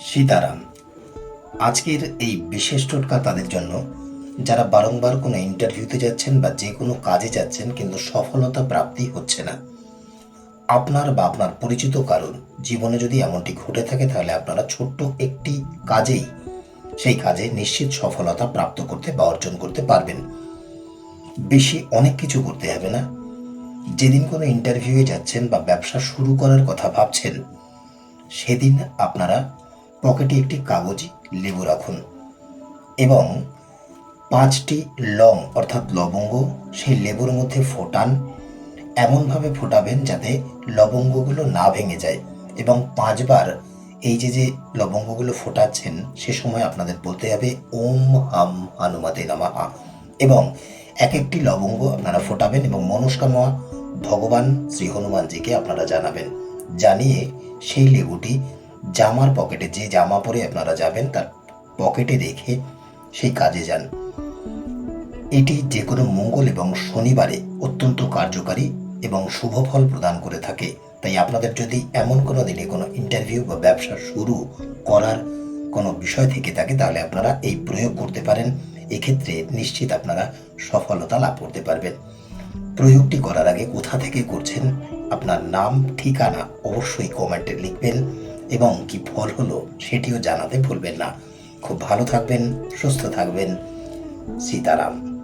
সীতারাম। আজকের এই বিশেষ টোটকা তাদের জন্য, যারা বারংবার কোনো ইন্টারভিউতে যাচ্ছেন বা যে কোনো কাজে যাচ্ছেন কিন্তু সফলতা প্রাপ্তি হচ্ছে না। আপনার বা আপনার পরিচিত কারণ জীবনে যদি এমনটি ঘটে থাকে, তাহলে আপনারা ছোট্ট একটি কাজেই সেই কাজে নিশ্চিত সফলতা প্রাপ্ত করতে বা অর্জন করতে পারবেন। বেশি অনেক কিছু করতে হবে না। যেদিন কোনো ইন্টারভিউয়ে যাচ্ছেন বা ব্যবসা শুরু করার কথা ভাবছেন, সেদিন আপনারা পকেটে একটি কাগজ, লেবু রাখুন এবং পাঁচটি লং, অর্থাৎ লবঙ্গ, সেই লেবুর মধ্যে ফোটান। এমনভাবে ফোটাবেন যাতে লবঙ্গগুলো না ভেঙে যায় এবং পাঁচবার এই যে যে লবঙ্গগুলো ফোটাচ্ছেন, সে সময় আপনাদের বলতে হবে, ওম হাম হানুমাতে নামাহা এবং এক একটি লবঙ্গ আপনারা ফোটাবেন এবং মনস্কামনা ভগবান শ্রী হনুমানজিকে আপনারা জানাবেন। জানিয়ে সেই লেবুটি জামার পকেটে যে জামা পরে আপনারা যাবেন, তার পকেটে রেখে সেই কাজে যান। এটি যে কোনো মঙ্গল এবং শনিবারে অত্যন্ত কার্যকারী এবং শুভ ফল প্রদান করে থাকে। তাই আপনাদের যদি এমন কোনো দিনে কোনো ইন্টারভিউ বা ব্যবসা শুরু করার কোনো বিষয় থেকে থাকে, তাহলে আপনারা এই প্রয়োগ করতে পারেন। এক্ষেত্রে নিশ্চিত আপনারা সফলতা লাভ করতে পারবেন। প্রয়োগটি করার আগে কোথা থেকে করছেন, আপনার নাম, ঠিকানা অবশ্যই কমেন্টে লিখবেন। এবং কি ফল হলো সেটিও জানাতে ভুলবেন না। খুব ভালো থাকবেন সুস্থ থাকবেন সীতারাম।